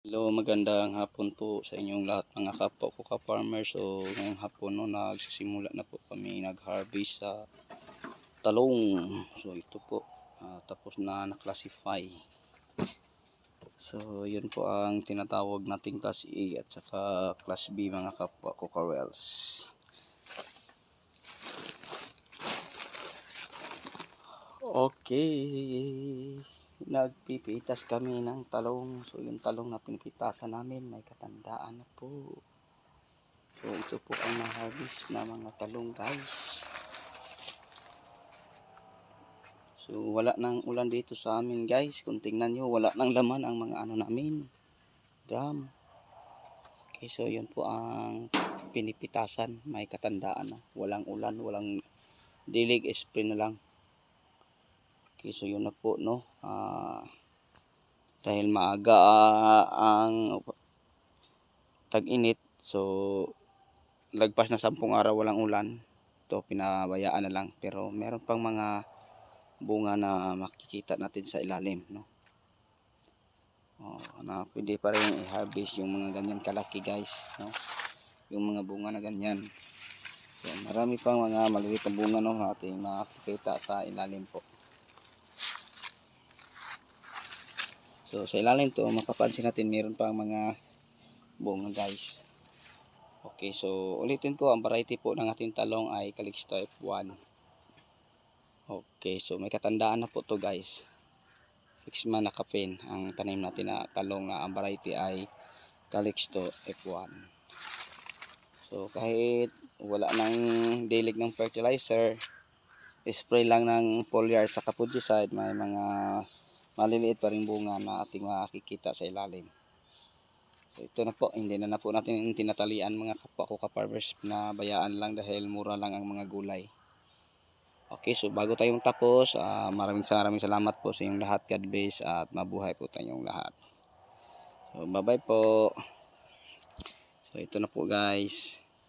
Hello, magandang hapon po sa inyong lahat mga kapwa ko ka-farmer. So, ngayong hapon no, nagsisimula na po kami nag-harvest sa talong. So, ito po. ah, tapos na na-classify. So, yun po ang tinatawag nating class A at saka class B mga kapwa ko ka-wells. Okay. Nagpipitas kami ng talong. So, yung talong na pinipitasan namin, may katandaan na po. So, ito po ang na-harvest na mga talong, guys. So, wala nang ulan dito sa amin, guys. Kung tingnan nyo, wala nang laman ang mga ano namin. Drum. Okay, so, yun po ang pinipitasan. May katandaan na. Walang ulan, walang dilig, spray na lang. Okay, so yun na po, no. Ah, dahil maaga ah, ang tag-init, so lagpas na sampung araw walang ulan. Ito, pinabayaan na lang. Pero meron pang mga bunga na makikita natin sa ilalim, no. Oh, na pwede pa rin i-harvest yung mga ganyan kalaki, guys, no. Yung mga bunga na ganyan. So, marami pang mga maliliit na bunga, no, ating makikita sa ilalim po. So sa ilalim to, makapansin natin meron pang mga bunga guys. Okay, so ulitin ko, ang variety po ng ating talong ay Calixto F1. Okay, so may katandaan na po to guys. 6 man nakapin ang tanim natin na talong na ang variety ay Calixto F1. So kahit wala nang dilig ng fertilizer, spray lang ng foliar sa fungicide, may mga maliliit pa rin bunga na ating makikita sa ilalim. So ito na po, hindi na na po natin tinatalian mga kapwa ko na bayaan lang dahil mura lang ang mga gulay. Okay, so bago tayong tapos, ah, maraming maraming salamat po sa inyong lahat. God bless at mabuhay po tayong lahat. So bye bye po. So ito na po guys.